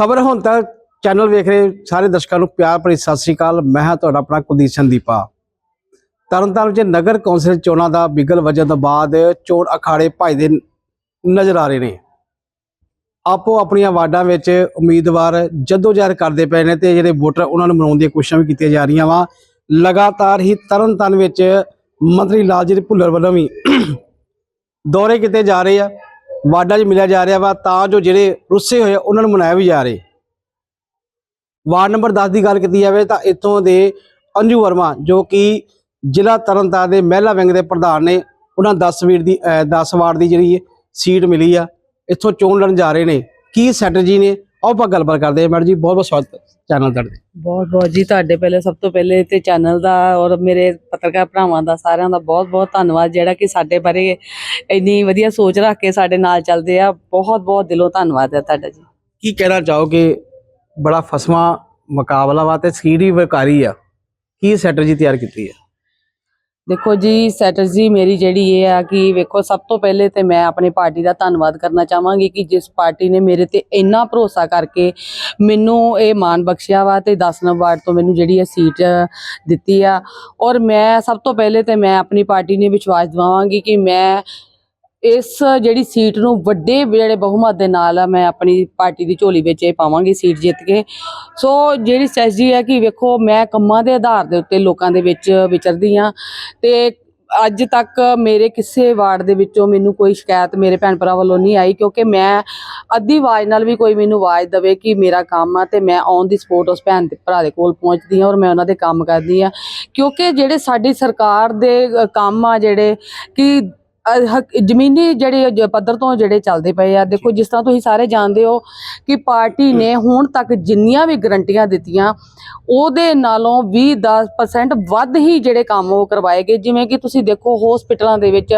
ਖਬਰ ਹੁਣ ਤੱਕ ਚੈਨਲ ਵੇਖ ਰਹੇ ਸਾਰੇ ਦਰਸ਼ਕਾਂ ਨੂੰ ਪਿਆਰ ਭਰੀ ਸਤਿ ਸ੍ਰੀ ਅਕਾਲ। ਮੈਂ ਹਾਂ ਤੁਹਾਡਾ ਆਪਣਾ ਕੁਲਦੀਪ ਸੰਦੀਪਾ ਤਰਨਤਾਰਨ ਵਿੱਚ ਨਗਰ ਕੌਂਸਲ ਚੋਣਾਂ ਦਾ ਬਿਗਲ ਵਜਨ ਤੋਂ ਬਾਅਦ ਚੋਣ ਅਖਾੜੇ ਭਜਦੇ ਨਜ਼ਰ ਆ ਰਹੇ ਨੇ। ਆਪੋ ਆਪਣੀਆਂ ਵਾਰਡਾਂ ਵਿੱਚ ਉਮੀਦਵਾਰ ਜਦੋਂ ਜਹਿਰ ਕਰਦੇ ਪਏ ਨੇ ਤੇ ਜਿਹੜੇ ਵੋਟਰ ਉਹਨਾਂ ਨੂੰ ਮਨਾਉਣ ਦੀਆਂ ਕੋਸ਼ਿਸ਼ਾਂ ਵੀ ਕੀਤੀਆਂ ਜਾ ਰਹੀਆਂ ਵਾ। ਲਗਾਤਾਰ ਹੀ ਤਰਨਤਾਰਨ ਵਿੱਚ ਮੰਤਰੀ ਲਾਲਜੀਤ ਭੁੱਲਰ ਵੱਲੋਂ ਵੀ ਦੌਰੇ ਕੀਤੇ ਜਾ ਰਹੇ ਆ। ਵਾਰਡਾਂ 'ਚ ਮਿਲਿਆ ਜਾ ਰਿਹਾ ਵਾ ਤਾਂ ਜੋ ਜਿਹੜੇ ਰੁੱਸੇ ਹੋਏ ਆ, ਉਹਨਾਂ ਨੂੰ ਮਨਾਇਆ ਵੀ ਜਾ ਰਹੇ। ਵਾਰਡ ਨੰਬਰ 10 ਦੀ ਗੱਲ ਕੀਤੀ ਜਾਵੇ ਤਾਂ ਇੱਥੋਂ ਦੇ ਅੰਜੂ ਵਰਮਾ ਜੋ ਕਿ ਜ਼ਿਲ੍ਹਾ ਤਰਨਤਾਰਨ ਦੇ ਮਹਿਲਾ ਵਿੰਗ ਦੇ ਪ੍ਰਧਾਨ ਨੇ ਉਹਨਾਂ 10 ਵੀਰ ਦੀ 10 ਵਾਰਡ ਦੀ ਜਿਹੜੀ ਸੀਟ ਮਿਲੀ ਆ ਇੱਥੋਂ ਚੋਣ ਲੜਨ ਜਾ ਰਹੇ ਨੇ। ਕੀ ਸਟ੍ਰੈਟਜੀ ਨੇ? ਆਓ ਆਪਾਂ ਗੱਲਬਾਤ ਕਰਦੇ ਹਾਂ। ਮੈਡਮ ਜੀ ਬਹੁਤ ਬਹੁਤ ਸਵਾਗਤ ਚੈਨਲ ਤੁਹਾਡੇ ਬਹੁਤ ਬਹੁਤ ਜੀ ਤੁਹਾਡੇ ਪਹਿਲੇ ਸਭ ਤੋਂ ਪਹਿਲੇ ਤੇ ਚੈਨਲ ਦਾ ਔਰ ਮੇਰੇ ਪੱਤਰਕਾਰ ਭਰਾਵਾਂ ਦਾ ਸਾਰਿਆਂ ਦਾ ਬਹੁਤ ਬਹੁਤ ਧੰਨਵਾਦ ਜਿਹੜਾ ਕਿ ਸਾਡੇ ਬਾਰੇ ਇੰਨੀ ਵਧੀਆ ਸੋਚ ਰੱਖ ਕੇ ਸਾਡੇ ਨਾਲ ਚੱਲਦੇ ਆ। ਬਹੁਤ ਬਹੁਤ ਦਿਲੋਂ ਧੰਨਵਾਦ ਹੈ ਤੁਹਾਡਾ ਜੀ। ਕੀ ਕਹਿਣਾ ਚਾਹੋਗੇ? ਬੜਾ ਫਸਵਾ ਮੁਕਾਬਲਾ ਵਾ ਤੇ ਸੀਰੀ ਵਕਾਰੀ ਆ। ਕੀ ਸਟ੍ਰੈਟਜੀ ਤਿਆਰ ਕੀਤੀ ਹੈ ਦੇਖੋ ਜੀ ਸਟ੍ਰੈਟਜੀ ਮੇਰੀ ਜਿਹੜੀ ਇਹ ਆ ਕਿ ਵੇਖੋ, ਸਭ ਤੋਂ ਪਹਿਲੇ ਤੇ ਮੈਂ ਆਪਣੀ ਪਾਰਟੀ ਦਾ ਧੰਨਵਾਦ ਕਰਨਾ ਚਾਹਾਂਗੀ ਕਿ ਜਿਸ ਪਾਰਟੀ ਨੇ ਮੇਰੇ ਤੇ ਇੰਨਾ ਭਰੋਸਾ ਕਰਕੇ ਮੈਨੂੰ ਇਹ ਮਾਣ ਬਖਸ਼ਿਆ ਵਾ ਤੇ 10 ਨੰਬਰ ਵਾਰਡ ਤੋਂ ਮੈਨੂੰ ਜਿਹੜੀ ਇਹ ਸੀਟ ਦਿੱਤੀ ਆ। ਔਰ ਮੈਂ ਸਭ ਤੋਂ ਪਹਿਲੇ ਤੇ ਮੈਂ ਆਪਣੀ ਪਾਰਟੀ ਨੇ ਵਿਸ਼ਵਾਸ ਦਿਵਾਵਾਂਗੀ ਕਿ ਮੈਂ ਇਸ ਜਿਹੜੀ ਸੀਟ ਨੂੰ ਵੱਡੇ ਜਿਹੜੇ ਬਹੁਮਤ ਦੇ ਨਾਲ ਮੈਂ ਆਪਣੀ ਪਾਰਟੀ ਦੀ ਝੋਲੀ ਵਿੱਚ ਇਹ ਪਾਵਾਂਗੀ ਸੀਟ ਜਿੱਤ ਕੇ। ਸੋ ਜਿਹੜੀ ਸਟ੍ਰੈਟਜੀ ਹੈ ਕਿ ਵੇਖੋ, ਮੈਂ ਕੰਮਾਂ ਦੇ ਆਧਾਰ ਦੇ ਉੱਤੇ ਲੋਕਾਂ ਦੇ ਵਿੱਚ ਵਿਚਰਦੀ ਆ ਤੇ ਅੱਜ ਤੱਕ ਮੇਰੇ ਕਿਸੇ ਵਾਰਡ ਦੇ ਵਿੱਚੋਂ ਮੈਨੂੰ ਕੋਈ ਸ਼ਿਕਾਇਤ ਮੇਰੇ ਭੈਣ ਭਰਾ ਵੱਲੋਂ ਨਹੀਂ ਆਈ ਕਿਉਂਕਿ ਮੈਂ ਅੱਧੀ ਆਵਾਜ਼ ਨਾਲ ਵੀ ਕੋਈ ਮੈਨੂੰ ਆਵਾਜ਼ ਦਵੇ ਕਿ ਮੇਰਾ ਕੰਮ ਆ ਤੇ ਮੈਂ ਔਨ ਦੀ ਸਪੋਰਟ ਉਸ ਭੈਣ ਤੇ ਭਰਾ ਦੇ ਕੋਲ ਪਹੁੰਚਦੀ ਹਾਂ ਔਰ ਮੈਂ ਉਹਨਾਂ ਦੇ ਕੰਮ ਕਰਦੀ ਹਾਂ। ਕਿਉਂਕਿ ਜਿਹੜੇ ਸਾਡੀ ਸਰਕਾਰ ਦੇ ਕੰਮ ਆ ਜਿਹੜੇ ਕਿ ਜ਼ਮੀਨੀ ਜਿਹੜੇ ਪੱਧਰ ਤੋਂ ਜਿਹੜੇ ਚੱਲਦੇ ਪਏ ਆ, ਦੇਖੋ ਜਿਸ ਤਰ੍ਹਾਂ ਤੁਸੀਂ ਸਾਰੇ ਜਾਣਦੇ ਹੋ ਕਿ ਪਾਰਟੀ ਨੇ ਹੁਣ ਤੱਕ ਜਿੰਨੀਆਂ ਵੀ ਗਰੰਟੀਆਂ ਦਿੱਤੀਆਂ, ਉਹਦੇ ਨਾਲੋਂ 20-10% ਵੱਧ ਹੀ ਜਿਹੜੇ ਕੰਮ ਉਹ ਕਰਵਾਏ ਗਏ। ਜਿਵੇਂ ਕਿ ਤੁਸੀਂ ਦੇਖੋ ਹਸਪੀਟਲਾਂ ਦੇ ਵਿੱਚ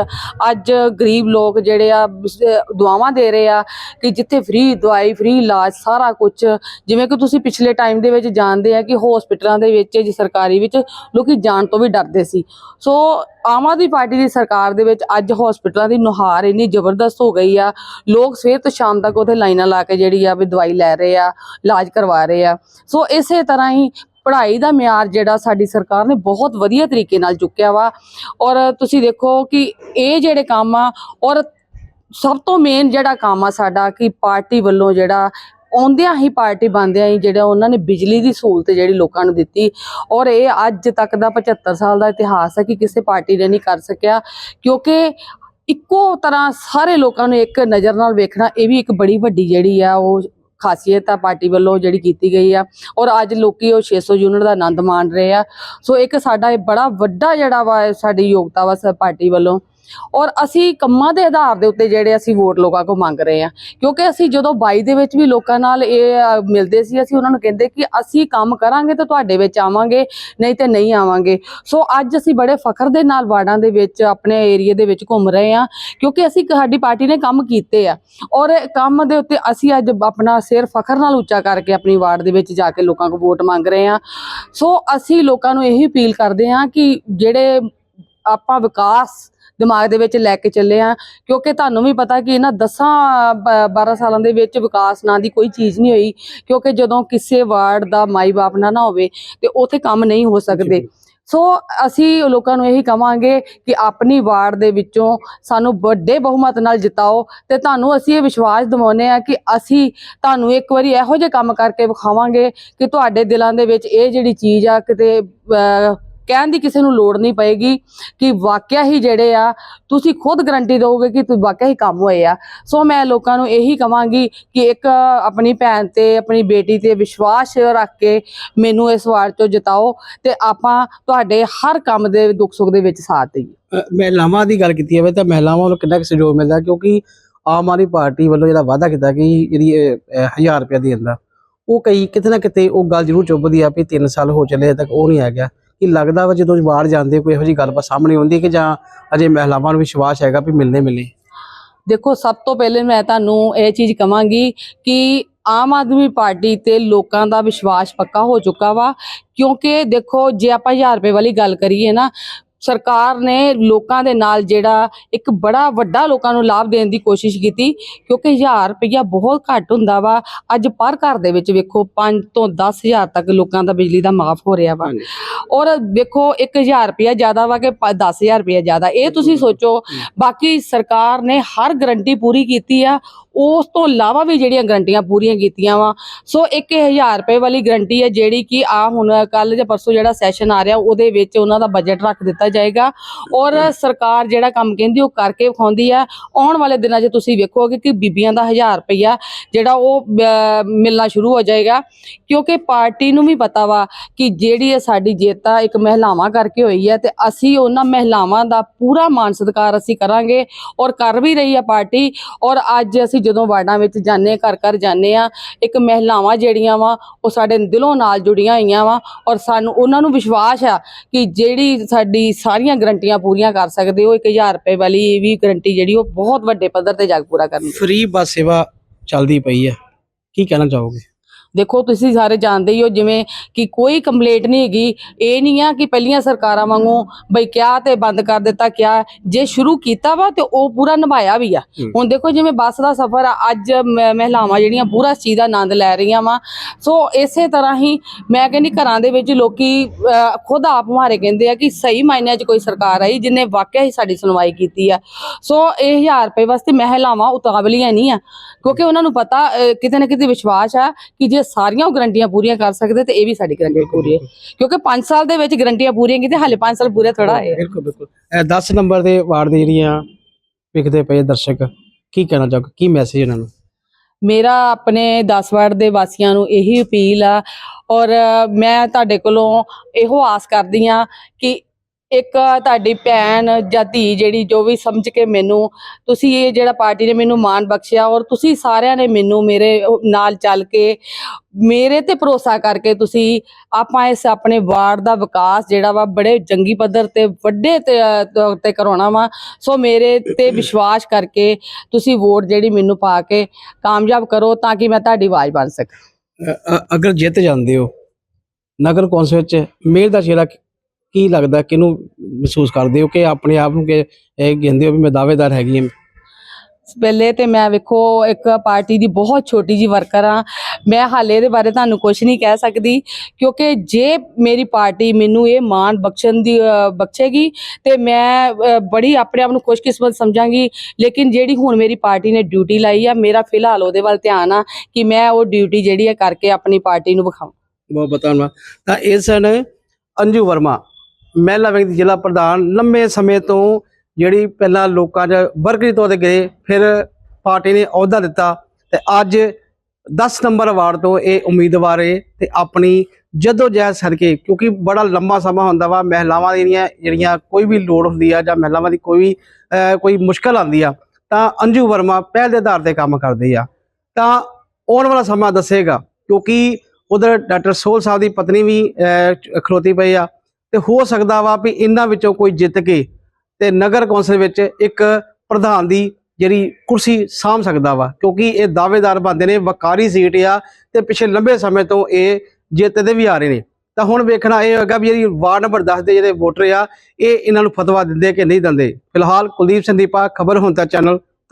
ਅੱਜ ਗਰੀਬ ਲੋਕ ਜਿਹੜੇ ਆ ਦੁਆਵਾਂ ਦੇ ਰਹੇ ਆ ਕਿ ਜਿੱਥੇ ਫ੍ਰੀ ਦਵਾਈ ਫ੍ਰੀ ਇਲਾਜ ਸਾਰਾ ਕੁਝ ਜਿਵੇਂ ਕਿ ਤੁਸੀਂ ਪਿਛਲੇ ਟਾਈਮ ਦੇ ਵਿੱਚ ਜਾਣਦੇ ਆ ਕਿ ਹਸਪੀਟਲਾਂ ਦੇ ਵਿੱਚ, ਜੀ ਸਰਕਾਰੀ ਵਿੱਚ ਲੋਕੀ ਜਾਣ ਤੋਂ ਵੀ ਡਰਦੇ ਸੀ। ਸੋ ਆਮ ਆਦਮੀ ਪਾਰਟੀ ਦੀ ਸਰਕਾਰ ਦੇ ਵਿੱਚ ਅੱਜ ਹਸਪੀਟਲਾਂ ਦੀ ਨੁਹਾਰ ਇੰਨੀ ਜ਼ਬਰਦਸਤ ਹੋ ਗਈ ਆ। ਲੋਕ ਸਵੇਰ ਤੋਂ ਸ਼ਾਮ ਤੱਕ ਉੱਥੇ ਲਾਈਨਾਂ ਲਾ ਕੇ ਜਿਹੜੀ ਆ ਵੀ ਦਵਾਈ ਲੈ ਰਹੇ ਆ, ਇਲਾਜ ਕਰਵਾ ਰਹੇ ਆ। ਸੋ ਇਸੇ ਤਰ੍ਹਾਂ ਹੀ ਪੜ੍ਹਾਈ ਦਾ ਮਿਆਰ ਜਿਹੜਾ ਸਾਡੀ ਸਰਕਾਰ ਨੇ ਬਹੁਤ ਵਧੀਆ ਤਰੀਕੇ ਨਾਲ ਚੁੱਕਿਆ ਵਾ। ਔਰ ਤੁਸੀਂ ਦੇਖੋ ਕਿ ਇਹ ਜਿਹੜੇ ਕੰਮ ਆ, ਔਰ ਸਭ ਤੋਂ ਮੇਨ ਜਿਹੜਾ ਕੰਮ ਆ ਸਾਡਾ ਕਿ ਪਾਰਟੀ ਵੱਲੋਂ ਜਿਹੜਾ ਆਉਂਦਿਆਂ ਹੀ ਪਾਰਟੀ ਬਣਦਿਆਂ ਹੀ ਜਿਹੜਾ ਉਹਨਾਂ ਨੇ ਬਿਜਲੀ ਦੀ ਸਹੂਲਤ ਜਿਹੜੀ ਲੋਕਾਂ ਨੂੰ ਦਿੱਤੀ ਔਰ ਇਹ ਅੱਜ ਤੱਕ ਦਾ 75 ਸਾਲ ਦਾ ਇਤਿਹਾਸ ਹੈ ਕਿ ਕਿਸੇ ਪਾਰਟੀ ਨੇ ਨਹੀਂ ਕਰ ਸਕਿਆ, ਕਿਉਂਕਿ ਇੱਕੋ ਤਰ੍ਹਾਂ ਸਾਰੇ ਲੋਕਾਂ ਨੂੰ ਇੱਕ ਨਜ਼ਰ ਨਾਲ ਵੇਖਣਾ ਇਹ ਵੀ ਇੱਕ ਬੜੀ ਵੱਡੀ ਜਿਹੜੀ ਆ ਉਹ ਖਾਸੀਅਤ ਆ ਪਾਰਟੀ ਵੱਲੋਂ ਜਿਹੜੀ ਕੀਤੀ ਗਈ ਆ ਔਰ ਅੱਜ ਲੋਕੀ ਉਹ 600 ਯੂਨਿਟ ਦਾ ਆਨੰਦ ਮਾਣ ਰਹੇ ਆ। ਸੋ ਇੱਕ ਸਾਡਾ ਇਹ ਬੜਾ ਵੱਡਾ ਜਿਹੜਾ ਵਾ ਸਾਡੀ ਯੋਗਤਾ ਵਾ ਪਾਰਟੀ ਵੱਲੋਂ ਔਰ ਅਸੀਂ ਕੰਮਾਂ ਦੇ ਆਧਾਰ ਦੇ ਉੱਤੇ ਜਿਹੜੇ ਅਸੀਂ ਵੋਟ ਲੋਕਾਂ ਕੋਲ ਮੰਗ ਰਹੇ ਆ ਕਿਉਂਕਿ ਅਸੀਂ ਜਦੋਂ 22 ਦੇ ਵਿੱਚ ਵੀ ਲੋਕਾਂ ਨਾਲ ਇਹ ਮਿਲਦੇ ਸੀ, ਅਸੀਂ ਉਹਨਾਂ ਨੂੰ ਕਹਿੰਦੇ ਕਿ ਅਸੀਂ ਕੰਮ ਕਰਾਂਗੇ ਤਾਂ ਤੁਹਾਡੇ ਵਿੱਚ ਆਵਾਂਗੇ, ਨਹੀਂ ਤੇ ਨਹੀਂ ਆਵਾਂਗੇ। ਸੋ ਅੱਜ ਅਸੀਂ ਬੜੇ ਫਖਰ ਦੇ ਨਾਲ ਵਾਰਡਾਂ ਦੇ ਵਿੱਚ, ਆਪਣੇ ਏਰੀਆ ਦੇ ਵਿੱਚ ਘੁੰਮ ਰਹੇ ਆ ਕਿਉਂਕਿ ਅਸੀਂ ਸਾਡੀ ਪਾਰਟੀ ਨੇ ਕੰਮ ਕੀਤੇ ਆ। ਔਰ ਕੰਮ ਦੇ ਉੱਤੇ ਅਸੀਂ ਅੱਜ ਆਪਣਾ ਸਿਰ ਫਖਰ ਨਾਲ ਉੱਚਾ ਕਰਕੇ ਆਪਣੀ ਵਾਰਡ ਦੇ ਵਿੱਚ ਜਾ ਕੇ ਲੋਕਾਂ ਕੋਲ ਵੋਟ ਮੰਗ ਰਹੇ ਆ ਸੋ ਅਸੀਂ ਲੋਕਾਂ ਨੂੰ ਇਹੀ ਅਪੀਲ ਕਰਦੇ ਆ ਕਿ ਜਿਹੜੇ ਆਪਾਂ ਵਿਕਾਸ ਦਿਮਾਗ ਦੇ ਵਿੱਚ ਲੈ ਕੇ ਚੱਲੇ ਆ। ਕਿਉਂਕਿ ਤੁਹਾਨੂੰ ਵੀ ਪਤਾ ਕਿ ਇਹਨਾਂ 10 12 ਸਾਲਾਂ ਦੇ ਵਿੱਚ ਵਿਕਾਸ ਨਾਂ ਦੀ ਕੋਈ ਚੀਜ਼ ਨਹੀਂ ਹੋਈ। ਕਿਉਂਕਿ ਜਦੋਂ ਕਿਸੇ ਵਾਰਡ ਦਾ ਮਾਈ ਬਾਪ ਨਾ ਨਾ ਹੋਵੇ ਤੇ ਉੱਥੇ ਕੰਮ ਨਹੀਂ ਹੋ ਸਕਦੇ। ਸੋ ਅਸੀਂ ਲੋਕਾਂ ਨੂੰ ਇਹੀ ਕਵਾਂਗੇ ਕਿ ਆਪਣੀ ਵਾਰਡ ਦੇ ਵਿੱਚੋਂ ਸਾਨੂੰ ਵੱਡੇ ਬਹੁਮਤ ਨਾਲ ਜਿਤਾਓ ਤੇ ਤੁਹਾਨੂੰ ਅਸੀਂ ਇਹ ਵਿਸ਼ਵਾਸ ਦਿਵਾਉਂਦੇ ਆ ਕਿ ਅਸੀਂ ਤੁਹਾਨੂੰ ਇੱਕ ਵਾਰੀ ਇਹੋ ਜਿਹੇ ਕੰਮ ਕਰਕੇ ਵਿਖਾਵਾਂਗੇ ਕਿ ਤੁਹਾਡੇ ਦਿਲਾਂ ਦੇ ਵਿੱਚ ਇਹ ਜਿਹੜੀ ਚੀਜ਼ ਆ ਕਿਤੇ ਕਹਿਣ ਦੀ ਕਿਸੇ ਨੂੰ ਲੋੜ ਨਹੀਂ ਪਏਗੀ ਕਿ ਵਾਕਿਆ ਹੀ ਜਿਹੜੇ ਆ, ਤੁਸੀਂ ਖੁਦ ਗਰੰਟੀ ਦਿਓਗੇ ਕਿ ਤੁਸੀਂ ਵਾਕਿਆ ਹੀ ਕੰਮ ਹੋਏ ਆ। ਸੋ ਮੈਂ ਲੋਕਾਂ ਨੂੰ ਇਹੀ ਕਵਾਂਗੀ ਕਿ ਇੱਕ ਆਪਣੀ ਭੈਣ ਤੇ, ਆਪਣੀ ਬੇਟੀ ਤੇ ਵਿਸ਼ਵਾਸ ਰੱਖ ਕੇ ਮੈਨੂੰ ਇਸ ਵਾਰ ਚੋਂ ਜਿਤਾਓ ਤੇ ਆਪਾਂ ਤੁਹਾਡੇ ਹਰ ਕੰਮ ਦੇ ਦੁੱਖ ਸੁੱਖ ਦੇ ਵਿੱਚ ਸਾਥ ਦੇਈਏ। ਮਹਿਲਾਵਾਂ ਦੀ ਗੱਲ ਕੀਤੀ ਜਾਵੇ ਤਾਂ ਮਹਿਲਾਵਾਂ ਨੂੰ ਕਿੰਨਾ ਕੁ ਸਹਿਯੋਗ ਮਿਲਦਾ ਕਿਉਂਕਿ ਆਮ ਆਦਮੀ ਪਾਰਟੀ ਵੱਲੋਂ ਜਿਹੜਾ ਵਾਅਦਾ ਕੀਤਾ ਕਿ ਜਿਹੜੀ 1000 ਰੁਪਏ ਦੇਣ ਦਾ, ਉਹ ਕਈ ਕਿਤੇ ਨਾ ਕਿਤੇ ਉਹ ਗੱਲ ਜ਼ਰੂਰ ਚੁੱਭਦੀ ਆ ਵੀ 3 ਸਾਲ ਹੋ ਚੱਲੇ ਹਜੇ ਤੱਕ ਉਹ ਨਹੀਂ ਆ ਗਿਆ। ਕਿ ਲੱਗਦਾ ਵਾ ਜਦੋਂ ਬਾਹਰ ਜਾਂਦੇ ਕੋਈ ਇਹੋ ਜਿਹੀ ਗੱਲਬਾਤ ਸਾਹਮਣੇ ਆਉਂਦੀ ਕਿ ਜਾਂ ਅਜੇ ਮਹਿਲਾਵਾਂ ਨੂੰ ਵਿਸ਼ਵਾਸ ਹੈਗਾ ਵੀ ਮਿਲਨੇ ਮਿਲੇ? ਦੇਖੋ, ਸਭ ਤੋਂ ਪਹਿਲੇ ਮੈਂ ਤੁਹਾਨੂੰ ਇਹ ਚੀਜ਼ ਕਵਾਂਗੀ ਕਿ ਆਮ ਆਦਮੀ ਪਾਰਟੀ ਤੇ ਲੋਕਾਂ ਦਾ ਵਿਸ਼ਵਾਸ ਪੱਕਾ ਹੋ ਚੁੱਕਾ ਵਾ, ਕਿਉਂਕਿ ਦੇਖੋ, ਜੇ ਆਪਾਂ 1000 ਰੁਪਏ ਵਾਲੀ ਗੱਲ ਕਰੀਏ ਨਾ ਸਰਕਾਰ ਨੇ ਲੋਕਾਂ ਦੇ ਨਾਲ ਜਿਹੜਾ ਇੱਕ ਬੜਾ ਵੱਡਾ ਲੋਕਾਂ ਨੂੰ ਲਾਭ ਦੇਣ ਦੀ ਕੋਸ਼ਿਸ਼ ਕੀਤੀ ਕਿਉਂਕਿ 1000 ਰੁਪਇਆ ਬਹੁਤ ਘੱਟ ਹੁੰਦਾ ਵਾ। ਅੱਜ ਪਰ ਘਰ ਦੇ ਵਿੱਚ ਵੇਖੋ 5 ਤੋਂ 10000 ਤੱਕ ਲੋਕਾਂ ਦਾ ਬਿਜਲੀ ਦਾ ਮਾਫ ਹੋ ਰਿਹਾ ਵਾ। ਔਰ ਵੇਖੋ 1000 ਰੁਪਇਆ ਜ਼ਿਆਦਾ ਵਾ ਕਿ ਪ- 10000 ਰੁਪਇਆ ਜ਼ਿਆਦਾ। ਇਹ ਤੁਸੀਂ ਸੋਚੋ ਬਾਕੀ ਸਰਕਾਰ ਨੇ ਹਰ ਗਰੰਟੀ ਪੂਰੀ ਕੀਤੀ ਆ। ਉਸ ਤੋਂ ਇਲਾਵਾ ਵੀ ਜਿਹੜੀਆਂ ਗਰੰਟੀਆਂ ਪੂਰੀਆਂ ਕੀਤੀਆਂ ਵਾ ਸੋ 1000 ਰੁਪਏ ਵਾਲੀ ਗਰੰਟੀ ਹੈ ਜਿਹੜੀ ਕਿ ਆ ਹੁਣ ਕੱਲ ਜਾਂ ਪਰਸੋਂ ਜਿਹੜਾ ਸੈਸ਼ਨ ਆ ਰਿਹਾ ਉਹਦੇ ਵਿੱਚ ਉਹਨਾਂ ਦਾ ਬਜਟ ਰੱਖ ਦਿੱਤਾ ਜਾਏਗਾ। ਔਰ ਸਰਕਾਰ ਜਿਹੜਾ ਕੰਮ ਕਹਿੰਦੀ ਉਹ ਕਰਕੇ ਵਿਖਾਉਂਦੀ ਆ ਆਉਣ ਵਾਲੇ ਦਿਨਾਂ 'ਚ ਤੁਸੀਂ ਵੇਖੋਗੇ ਕਿ ਬੀਬੀਆਂ ਦਾ 1000 ਰੁਪਇਆ ਜਿਹੜਾ ਉਹ ਮਿਲਣਾ ਸ਼ੁਰੂ ਹੋ ਜਾਏਗਾ। ਕਿਉਂਕਿ ਪਾਰਟੀ ਨੂੰ ਵੀ ਪਤਾ ਵਾ ਕਿ ਜਿਹੜੀ ਇਹ ਸਾਡੀ ਜਿੱਤ ਇੱਕ ਮਹਿਲਾਵਾਂ ਕਰਕੇ ਹੋਈ ਹੈ ਤੇ ਅਸੀਂ ਉਹਨਾਂ ਮਹਿਲਾਵਾਂ ਦਾ ਪੂਰਾ ਮਾਨ ਸਤਿਕਾਰ ਅਸੀਂ ਕਰਾਂਗੇ ਔਰ ਕਰ ਵੀ ਰਹੀ ਆ ਪਾਰਟੀ। ਔਰ ਅੱਜ ਅਸੀਂ ਜਦੋਂ ਵਾਰਡਾਂ ਵਿੱਚ ਜਾਂਦੇ, ਘਰ ਘਰ ਜਾਂਦੇ ਆ, ਇੱਕ ਮਹਿਲਾਵਾਂ ਜਿਹੜੀਆਂ ਵਾ, ਉਹ ਸਾਡੇ ਦਿਲੋਂ ਨਾਲ ਜੁੜੀਆਂ ਹੋਈਆਂ ਵਾ ਔਰ ਸਾਨੂੰ ਉਹਨਾਂ ਨੂੰ ਵਿਸ਼ਵਾਸ ਆ ਕਿ ਜਿਹੜੀ ਸਾਡੀ ਸਾਰੀਆਂ ਗਰੰਟੀਆਂ ਪੂਰੀਆਂ ਕਰ ਸਕਦੇ ਹੋ 1000 ਰੁਪਏ ਵਾਲੀ ਵੀ ਗਰੰਟੀ ਜਿਹੜੀ, ਉਹ ਬਹੁਤ ਵੱਡੇ ਪੱਧਰ ਤੇ ਜਾ ਕੇ ਪੂਰਾ ਕਰਨੀ ਫ੍ਰੀ ਬੱਸ ਸੇਵਾ ਚੱਲਦੀ ਪਈ ਹੈ ਕੀ ਕਹਿਣਾ ਚਾਹੋਗੇ? ਦੇਖੋ ਤੁਸੀਂ ਸਾਰੇ ਜਾਣਦੇ ਹੀ ਹੋ ਜਿਵੇਂ ਕਿ ਕੋਈ ਕੰਪਲੇਂਟ ਨਹੀਂ ਹੈਗੀ। ਇਹ ਨਹੀਂ ਆ ਕਿ ਪਹਿਲੀਆਂ ਸਰਕਾਰਾਂ ਵਾਂਗੂ ਬਈ ਕਿਆ ਤੇ ਬੰਦ ਕਰ ਦਿੱਤਾ ਕਿਆ। ਜੇ ਸ਼ੁਰੂ ਕੀਤਾ ਵਾ ਤੇ ਉਹ ਪੂਰਾ ਨਿਭਾਇਆ ਵੀ ਆ। ਹੁਣ ਦੇਖੋ ਜਿਵੇਂ ਬੱਸ ਦਾ ਸਫ਼ਰ ਆ ਅੱਜ ਮਹਿਲਾਵਾਂ ਜਿਹੜੀਆਂ ਪੂਰਾ ਚੀਜ਼ ਦਾ ਆਨੰਦ ਲੈ ਰਹੀਆਂ ਵਾ। ਸੋ ਇਸੇ ਤਰ੍ਹਾਂ ਹੀ ਮੈਂ ਕਹਿੰਦੀ ਘਰਾਂ ਦੇ ਵਿੱਚ ਲੋਕੀ ਖੁਦ ਆਪ ਮਾਰੇ ਕਹਿੰਦੇ ਆ ਕਿ ਸਹੀ ਮਾਇਨਿਆਂ 'ਚ ਕੋਈ ਸਰਕਾਰ ਆਈ ਜਿਨੇ ਵਾਕਿਆ ਹੀ ਸਾਡੀ ਸੁਣਵਾਈ ਕੀਤੀ ਆ। ਸੋ ਇਹ 1000 ਰੁਪਏ ਵਾਸਤੇ ਮਹਿਲਾਵਾਂ ਉਤਾਵਲੀਆਂ ਨਹੀਂ ਆ। ਕਿਉਂਕਿ ਉਹਨਾਂ ਨੂੰ ਪਤਾ ਕਿਤੇ ਨਾ ਕਿਤੇ ਵਿਸ਼ਵਾਸ ਆ ਕਿ ਜੇ ਸਾਰੀਆਂ ਉਹ ਗਰੰਟੀਆਂ ਪੂਰੀਆਂ ਕਰ ਸਕਦੇ ਤੇ ਇਹ ਵੀ ਸਾਡੀ ਗਰੰਟੀ ਪੂਰੀ ਹੈ। ਕਿਉਂਕਿ 5 ਸਾਲ ਦੇ ਵਿੱਚ ਗਰੰਟੀਆਂ ਪੂਰੀਆਂ ਕੀਤੀਆਂ ਹਾਲੇ 5 ਸਾਲ ਪੂਰੇ ਥੋੜਾ ਹੈ। ਬਿਲਕੁਲ ਬਿਲਕੁਲ। ਇਹ 10 ਨੰਬਰ ਦੇ ਵਾਰਡ ਦੇ ਜਿਹੜੀਆਂ ਵਿਖਦੇ ਪਏ ਦਰਸ਼ਕ ਕੀ ਕਹਿਣਾ ਚਾਹੋਗੇ? ਕੀ ਮੈਸੇਜ ਇਹਨਾਂ ਨੂੰ? ਮੇਰਾ ਆਪਣੇ 10 ਵਾਰਡ ਦੇ ਵਾਸੀਆਂ ਨੂੰ ਇਹੀ ਅਪੀਲ ਆ ਔਰ ਮੈਂ ਤੁਹਾਡੇ ਕੋਲੋਂ ਇਹੋ ਆਸ ਕਰਦੀ ਆ ਕਿ ਇੱਕ ਤੁਹਾਡੀ ਭੈਣ ਜਾਂ ਧੀ ਜਿਹੜੀ ਜੋ ਵੀ ਸਮਝ ਕੇ ਮੈਨੂੰ, ਤੁਸੀਂ ਇਹ ਜਿਹੜਾ ਪਾਰਟੀ ਨੇ ਮੈਨੂੰ ਮਾਣ ਬਖਸ਼ਿਆ ਔਰ ਤੁਸੀਂ ਸਾਰਿਆਂ ਨੇ ਮੈਨੂੰ ਮੇਰੇ ਨਾਲ ਚੱਲ ਕੇ ਮੇਰੇ ਤੇ ਭਰੋਸਾ ਕਰਕੇ ਤੁਸੀਂ ਆਪਾਂ ਇਸ ਆਪਣੇ ਵਾਰਡ ਦਾ ਵਿਕਾਸ ਜਿਹੜਾ ਵਾ ਬੜੇ ਜੰਗੀ ਪੱਧਰ ਤੇ ਵੱਡੇ ਤੇ ਕਰਾਉਣਾ ਵਾ। ਸੋ ਮੇਰੇ ਤੇ ਵਿਸ਼ਵਾਸ ਕਰਕੇ ਤੁਸੀਂ ਵੋਟ ਜਿਹੜੀ ਮੈਨੂੰ ਪਾ ਕੇ ਕਾਮਯਾਬ ਕਰੋ ਤਾਂ ਕਿ ਮੈਂ ਤੁਹਾਡੀ ਆਵਾਜ਼ ਬਣ ਸਕਾਂ। ਅਗਰ ਜਿੱਤ ਜਾਂਦੇ ਹੋ, ਨਗਰ ਕੌਂਸਲ ਵਿੱਚ ਮੇਲ ਦਾ ਚਿਹਰਾ ਕੀ ਲੱਗਦਾ ਕਿਹਨੂੰ ਮਹਿਸੂਸ ਕਰਦੇ ਹੋ ਕਿ ਆਪਣੇ ਆਪ ਨੂੰ ਕਿ ਇਹ ਕਹਿੰਦੇ ਹੋ ਵੀ ਮੈਂ ਦਾਅਵੇਦਾਰ ਹੈਗੀ ਹਾਂ? ਪਹਿਲੇ ਤੇ ਮੈਂ ਵੇਖੋ ਇੱਕ ਪਾਰਟੀ ਦੀ ਬਹੁਤ ਛੋਟੀ ਜੀ ਵਰਕਰ ਆ ਮੈਂ ਹਾਲੇ ਦੇ ਬਾਰੇ ਤੁਹਾਨੂੰ ਕੁਝ ਨਹੀਂ ਕਹਿ ਸਕਦੀ ਕਿਉਂਕਿ ਜੇ ਮੇਰੀ ਪਾਰਟੀ ਮੈਨੂੰ ਇਹ ਮਾਣ ਬਖਸ਼ਣ ਦੀ ਬਖਸ਼ੇਗੀ ਤੇ ਮੈਂ ਬੜੀ ਆਪਣੇ ਆਪ ਨੂੰ ਖੁਸ਼ਕਿਸਮਤ ਸਮਝਾਂਗੀ। ਲੇਕਿਨ ਜਿਹੜੀ ਹੁਣ ਮੇਰੀ ਪਾਰਟੀ ਨੇ ਡਿਊਟੀ ਲਾਈ ਆ ਮੇਰਾ ਫਿਲਹਾਲ ਉਹਦੇ ਵੱਲ ਧਿਆਨ ਆ ਕਿ ਮੈਂ ਉਹ ਡਿਊਟੀ ਜਿਹੜੀ ਹੈ ਕਰਕੇ ਆਪਣੀ ਪਾਰਟੀ ਨੂੰ ਵਿਖਾਵਾਂ। ਬਹੁਤ ਧੰਨਵਾਦ। ਤਾਂ ਇਹ ਸਨ ਅੰਜੂ ਵਰਮਾ। ਮਹਿਲਾ ਵਿੰਗ ਦੀ ਜ਼ਿਲ੍ਹਾ ਪ੍ਰਧਾਨ ਲੰਮੇ ਸਮੇਂ ਤੋਂ ਜਿਹੜੀ ਪਹਿਲਾਂ ਲੋਕਾਂ 'ਚ ਵਰਕਰੀ ਤੌਰ ਤੇ ਗਏ, ਫਿਰ ਪਾਰਟੀ ਨੇ ਅਹੁਦਾ ਦਿੱਤਾ ਤੇ ਅੱਜ 10 ਨੰਬਰ ਵਾਰਡ ਤੋਂ ਇਹ ਉਮੀਦਵਾਰ ਏ ਤੇ ਆਪਣੀ ਜਦੋਂ ਜਹਿਦ ਸਦਕੇ, ਕਿਉਂਕਿ ਬੜਾ ਲੰਮਾ ਸਮਾਂ ਹੁੰਦਾ ਵਾ, ਮਹਿਲਾਵਾਂ ਦੀਆਂ ਜਿਹੜੀਆਂ ਕੋਈ ਵੀ ਲੋੜ ਹੁੰਦੀ ਆ ਜਾਂ ਮਹਿਲਾਵਾਂ ਦੀ ਕੋਈ ਵੀ ਕੋਈ ਮੁਸ਼ਕਲ ਆਉਂਦੀ ਆ, ਤਾਂ ਅੰਜੂ ਵਰਮਾ ਪਹਿਲ ਦੇ ਆਧਾਰ ਤੇ ਕੰਮ ਕਰਦੇ ਆ। ਤਾਂ ਆਉਣ ਵਾਲਾ ਸਮਾਂ ਦੱਸੇਗਾ, ਕਿਉਂਕਿ ਉਧਰ ਡਾਕਟਰ ਸੋਲ ਸਾਹਿਬ ਦੀ ਪਤਨੀ ਵੀ ਖਲੋਤੀ ਪਈ ਆ। ਤੇ ਹੋ ਸਕਦਾ ਵਾ ਵੀ ਇਹਨਾਂ ਵਿੱਚੋਂ ਕੋਈ ਜਿੱਤ ਕੇ ਤੇ ਨਗਰ ਕੌਂਸਲ ਵਿੱਚ ਇੱਕ ਪ੍ਰਧਾਨ ਦੀ ਜਿਹੜੀ ਕੁਰਸੀ ਸਾਂਭ ਸਕਦਾ ਵਾ, ਕਿਉਂਕਿ ਇਹ ਦਾਅਵੇਦਾਰ ਬੰਦੇ ਨੇ, ਵਕਾਰੀ ਸੀਟ ਆ ਤੇ ਪਿਛਲੇ ਲੰਬੇ ਸਮੇਂ ਤੋਂ ਇਹ ਜਿੱਤਦੇ ਵੀ ਆ ਰਹੇ ਨੇ। ਤਾਂ ਹੁਣ ਵੇਖਣਾ ਇਹ ਹੋਗਾ ਵੀ ਜਿਹੜੀ ਵਾਰਡ ਨੰਬਰ 10 ਦੇ ਜਿਹੜੇ ਵੋਟਰ ਆ, ਇਹ ਇਹਨਾਂ ਨੂੰ ਫਤਵਾ ਦਿੰਦੇ ਕਿ ਨਹੀਂ ਦਿੰਦੇ। ਫਿਲਹਾਲ ਕੁਲਦੀਪ ਸੰਦੀਪਾ ਖਬਰ ਹੁਣ ਤੱਕ ਚੈਨਲ